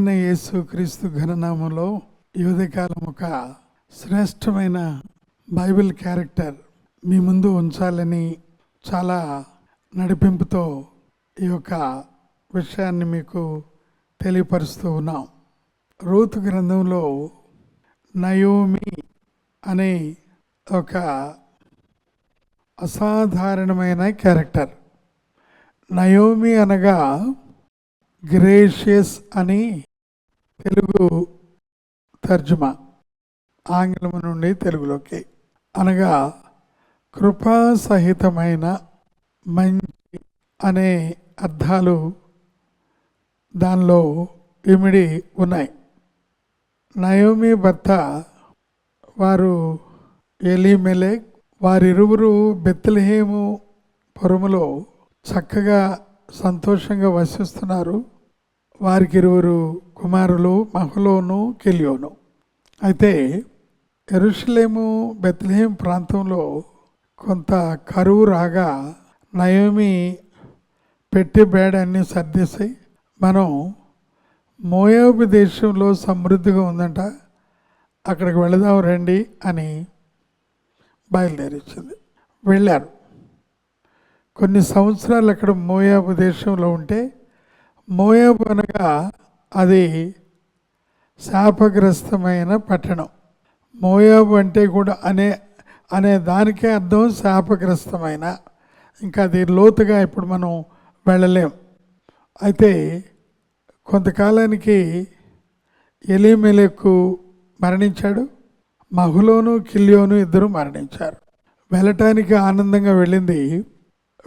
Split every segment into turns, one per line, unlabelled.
ప్రభైన యేసు క్రీస్తు ఘననామంలో యువతి కాలం ఒక శ్రేష్టమైన బైబిల్ క్యారెక్టర్ మీ ముందు ఉంచాలని చాలా నడిపింపుతో ఈ యొక్క విషయాన్ని మీకు తెలియపరుస్తూ ఉన్నాం. రూతు గ్రంథంలో నయోమి అనే ఒక అసాధారణమైన క్యారెక్టర్. నయోమి అనగా గ్రేషియస్ అని తెలుగు తర్జుమా ఆంగ్లము నుండి తెలుగులోకి. అనగా కృపా సహితమైన మంచి అనే అర్థాలు దానిలో ఇమిడి ఉన్నాయి. నయోమి భర్త వారు ఎలీమెలెక్ వారిరువురు బెత్తలహేము పురములో చక్కగా సంతోషంగా వసిస్తున్నారు. వారికి ఇరువురు కుమారులు మహలోను కెలియోను. అయితే ఎరుషలేము బెత్లహేం ప్రాంతంలో కొంత కరువు రాగా నయోమి పెట్టి బేడ అన్ని సర్దేసి మనం మోయాబు దేశంలో సమృద్ధిగా ఉందంట అక్కడికి వెళదాం రండి అని బయలుదేరించింది. వెళ్ళారు. కొన్ని సంవత్సరాలు అక్కడ మోయాబు దేశంలో ఉంటే మోయాబు అనగా అది శాపగ్రస్తమైన పట్టణం. మోయాబు అంటే కూడా అనే అనే దానికే అర్థం శాపగ్రస్తమైన. ఇంకా అది లోతుగా ఇప్పుడు మనం వెళ్ళలేం. అయితే కొంతకాలానికి ఎలిమెలెక్కు మరణించాడు. మహులోను కిల్యోను ఇద్దరు మరణించారు. వెళ్ళటానికి ఆనందంగా వెళ్ళింది.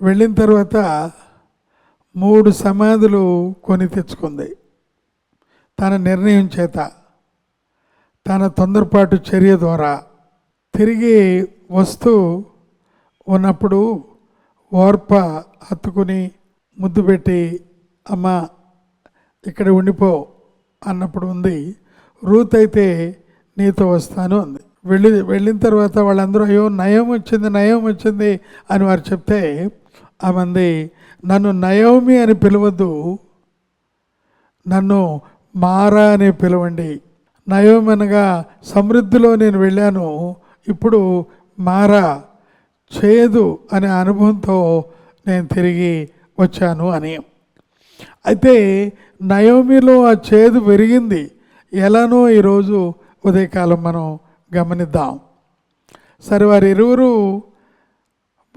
వెళ్ళిన తర్వాత మూడు సమాధులు కొని తెచ్చుకుంది. తన నిర్ణయం చేత తన తొందరపాటు చర్య ద్వారా తిరిగి వస్తూ ఉన్నప్పుడు ఓర్ప హత్తుకుని ముద్దు పెట్టి అమ్మ ఇక్కడ ఉండిపో అన్నప్పుడు ఉంది. రూత్ అయితే నీతో వస్తాను అంది. వెళ్ళి వెళ్ళిన తర్వాత వాళ్ళందరూ అయ్యో నయం వచ్చింది నయం వచ్చింది అని వారు చెప్తే ఆ మంది నన్ను నయోమి అని పిలవద్దు. నన్ను మారా అని పిలవండి. నయోమి అనగా సమృద్ధిలో నేను వెళ్ళాను. ఇప్పుడు మారా చేదు అనే అనుభవంతో నేను తిరిగి వచ్చాను అని. అయితే నయోమిలో ఆ చేదు పెరిగింది. ఎలానో ఈరోజు ఉదయకాలం మనం గమనిద్దాం. సరే వారు ఇరువురు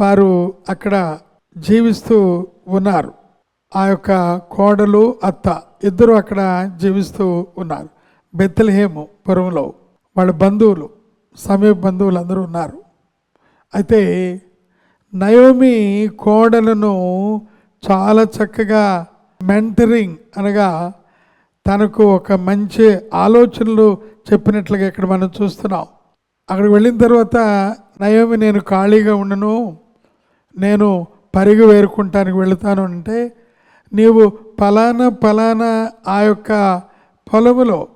వారు అక్కడ జీవిస్తూ ఉన్నారు. ఆ యొక్క కోడలు అత్త ఇద్దరు అక్కడ జీవిస్తూ ఉన్నారు. బెత్తలహేము పురంలో వాళ్ళ బంధువులు సమీప బంధువులు అందరూ ఉన్నారు. అయితే నయోమి కోడలను చాలా చక్కగా మెంటరింగ్ అనగా తనకు ఒక మంచి ఆలోచనలు చెప్పినట్లుగా ఇక్కడ మనం చూస్తున్నాం. అక్కడికి వెళ్ళిన తర్వాత నయోమి నేను ఖాళీగా ఉండను నేను పరిగి వేరుకుంటానికి వెళుతాను అంటే నీవు ఫలానా ఫలానా ఆ యొక్క పొలములో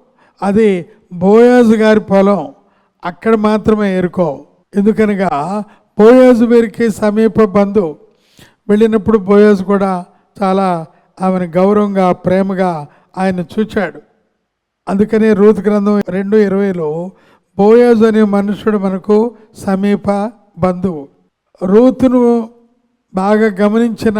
అది బోయాజు గారి పొలం అక్కడ మాత్రమే ఏరుకో. ఎందుకనగా బోయాజు వీరికి సమీప బంధు. వెళ్ళినప్పుడు బోయాజు కూడా చాలా ఆమెను గౌరవంగా ప్రేమగా ఆయన చూచాడు. అందుకనే రూత్ గ్రంథం రెండు ఇరవైలో బోయాజు అనే మనుషుడు మనకు సమీప బంధువు. రూతును బాగా గమనించిన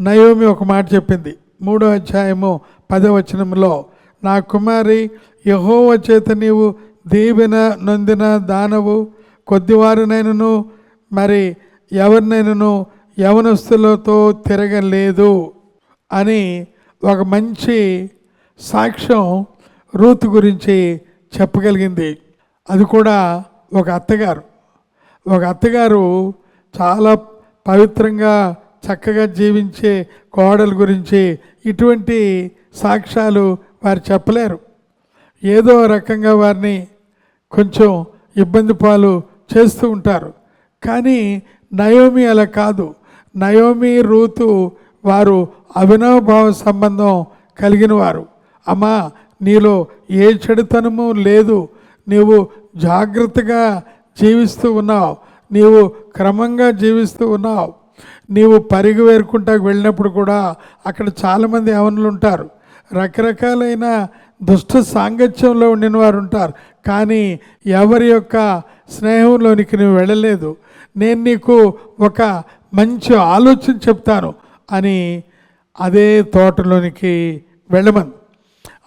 నయోమి ఒక మాట చెప్పింది. మూడో అధ్యాయము పదవచనంలో నా కుమారి యహోవ చేత నీవు దీవెన నొందిన దానవు కొద్దివారినైనను మరి ఎవరినైనను యవనస్తులతో తిరగలేదు అని ఒక మంచి సాక్ష్యం రూత్ గురించి చెప్పగలిగింది. అది కూడా ఒక అత్తగారు. ఒక అత్తగారు చాలా పవిత్రంగా చక్కగా జీవించే కోడల గురించి ఇటువంటి సాక్ష్యాలు వారు చెప్పలేరు. ఏదో రకంగా వారిని కొంచెం ఇబ్బంది పాలు చేస్తూ ఉంటారు. కానీ నయోమి అలా కాదు. నయోమి రూతు వారు అవినాభావ సంబంధం కలిగిన వారు. అమ్మా నీలో ఏ చెడుతనము లేదు. నీవు జాగ్రత్తగా జీవిస్తూ ఉన్నావు. నీవు క్రమంగా జీవిస్తూ ఉన్నావు. నీవు పరిగి వేరుకుంటాకు వెళ్ళినప్పుడు కూడా అక్కడ చాలామంది యవనులు ఉంటారు. రకరకాలైన దుష్ట సాంగత్యంలో ఉండిన వారు ఉంటారు. కానీ ఎవరి యొక్క స్నేహంలోనికి నువ్వు వెళ్ళలేదు. నేను నీకు ఒక మంచి ఆలోచన చెప్తాను అని అదే తోటలోనికి వెళ్ళమని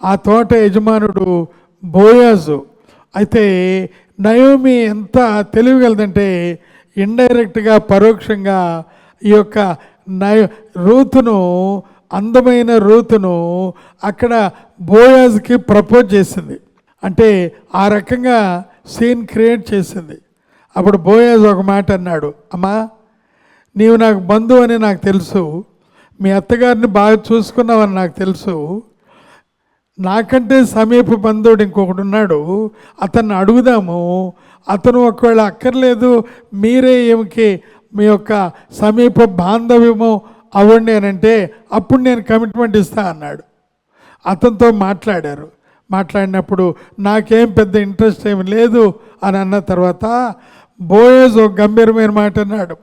ఆ తోట యజమానుడు బోయాజు. అయితే నయోమి ఎంత తెలివిగలదంటే ఇండైరెక్ట్గా పరోక్షంగా ఈ యొక్క నయ రూతును అందమైన రూతును అక్కడ బోయాజ్కి ప్రపోజ్ చేసింది. అంటే ఆ రకంగా సీన్ క్రియేట్ చేసింది. అప్పుడు బోయాజ్ ఒక మాట అన్నాడు అమ్మా నీవు నాకు బంధువు అని నాకు తెలుసు. మీ అత్తగారిని బాగా చూసుకున్నావని నాకు తెలుసు. నాకంటే సమీప బంధువుడు ఇంకొకడు ఉన్నాడు. అతన్ని అడుగుదాము. అతను ఒకవేళ అక్కర్లేదు మీరే ఏమికి మీ యొక్క సమీప బాంధవ్యము అవ్వండి అని అంటే అప్పుడు నేను కమిట్మెంట్ ఇస్తా అన్నాడు. అతనితో మాట్లాడారు. మాట్లాడినప్పుడు నాకేం పెద్ద ఇంట్రెస్ట్ ఏమి లేదు అని అన్న తర్వాత బోయేజ్ ఒక గంభీరమైన మాట అన్నాడు.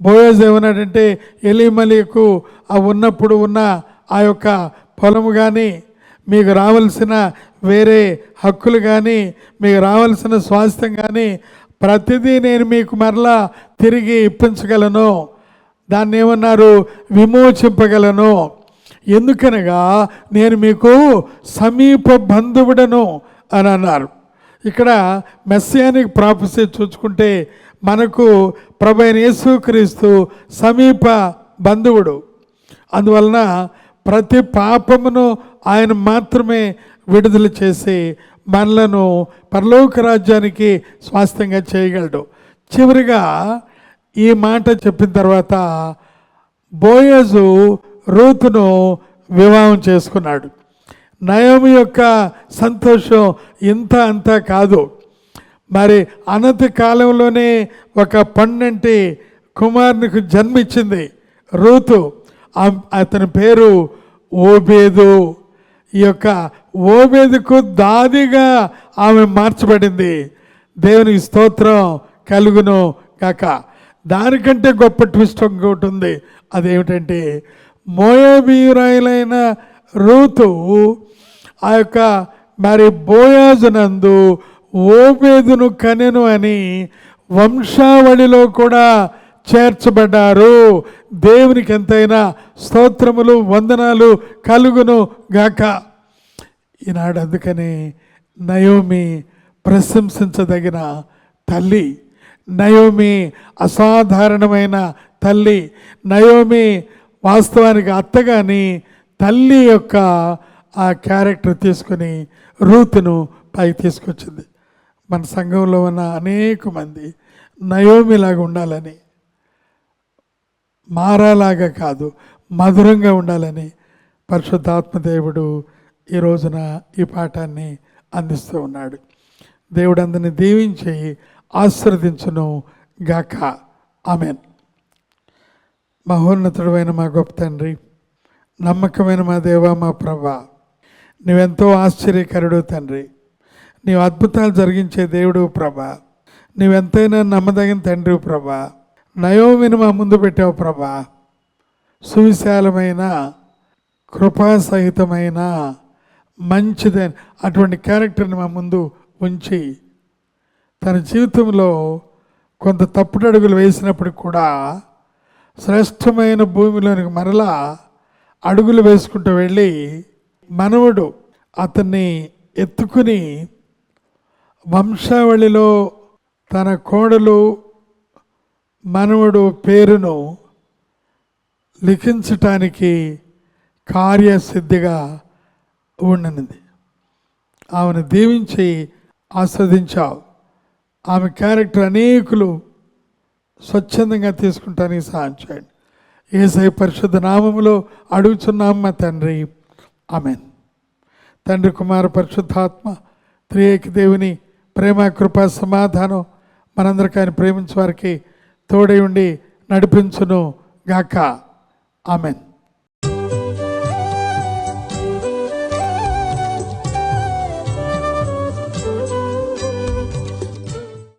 బోయేజ్ ఏమన్నాడంటే ఎలిమలికు ఆ ఉన్నప్పుడు ఉన్న ఆ యొక్క పొలము కానీ మీకు రావాల్సిన వేరే హక్కులు కానీ మీకు రావాల్సిన స్వాస్థ్యం కానీ ప్రతిదీ నేను మీకు మరలా తిరిగి ఇప్పించగలను. దాన్ని ఏమన్నారు? విమోచింపగలను. ఎందుకనగా నేను మీకు సమీప బంధువుడను అని అన్నారు. ఇక్కడ మెస్సియానిక్ ప్రాఫెసీ చూసుకుంటే మనకు ప్రభైన యేసుక్రీస్తు సమీప బంధువుడు. అందువలన ప్రతి పాపమును ఆయన మాత్రమే విడుదల చేసి మనలను పరలోక రాజ్యానికి స్వాస్థ్యంగా చేయగలడు. చివరిగా ఈ మాట చెప్పిన తర్వాత బోయజు రూతును వివాహం చేసుకున్నాడు. నయము యొక్క సంతోషం ఇంత అంతా కాదు. మరి అనతి కాలంలోనే ఒక పన్నెంటి కుమారునికి జన్మించింది రూతు. అతని పేరు ఓబేదు. ఈ యొక్క ఓబేదుకు దాదిగా ఆమె మార్చబడింది. దేవునికి స్తోత్రం కలుగును కాక దానికంటే గొప్ప ట్విస్ట్ ఇంకోటి ఉంది. అదేమిటంటే మోయబీరాయులైన రూతు ఆ యొక్క మరి బోయాజునందు ఓబేదును కనెను అని వంశావళిలో కూడా చేర్చబడ్డారు. దేవునికి ఎంతైనా స్తోత్రములు వందనాలు కలుగును గాక. ఈనాడు అందుకని నయోమి ప్రశంసించదగిన తల్లి నయోమి అసాధారణమైన తల్లి నయోమి వాస్తవానికి అత్తగాని తల్లి యొక్క ఆ క్యారెక్టర్ తీసుకొని రూతును పైకి తీసుకొచ్చింది. మన సంఘంలో ఉన్న అనేక మంది నయోమిలాగా ఉండాలని మారాలాగా కాదు మధురంగా ఉండాలని పరిశుద్ధాత్మదేవుడు ఈ రోజున ఈ పాఠాన్ని అందిస్తూ ఉన్నాడు. దేవుడు అందరిని దీవించి ఆశ్రదించును గాక. ఆమెన్. అయిన మా గొప్ప తండ్రి నమ్మకమైన మా దేవ మా ప్రభా నీవెంతో ఆశ్చర్యకరుడు తండ్రి. నీవు అద్భుతాలు జరిగించే దేవుడు ప్రభా. నీవెంతైనా నమ్మదగిన తండ్రి ప్రభా. నయోమిని మా ముందు పెట్టావు ప్రభా. సువిశాలమైన కృపాసహితమైన మంచిదైన అటువంటి క్యారెక్టర్ని మా ముందు ఉంచి తన జీవితంలో కొంత తప్పుడడుగులు వేసినప్పుడు కూడా శ్రేష్టమైన భూమిలోనికి మరలా అడుగులు వేసుకుంటూ వెళ్ళి మనవడు అతన్ని ఎత్తుకుని వంశావళిలో తన కోడలు మనవుడు పేరును లిఖించటానికి కార్యసిద్ధిగా ఉండినది. ఆమెను దీవించి ఆస్వాదించావు. ఆమె క్యారెక్టర్ అనేకులు స్వచ్ఛందంగా తీసుకుంటానికి సహాయం చేయండి ఏసై పరిశుద్ధ నామములో అడుగుచున్నాం మా తండ్రి. ఆమెన్. తండ్రి కుమార పరిశుద్ధాత్మ త్రియేక దేవుని ప్రేమ కృప సమాధానం మనందరికీ ఆయన ప్రేమించే వారికి తోడై ఉండి నడిపించును గాక ఆమెన్.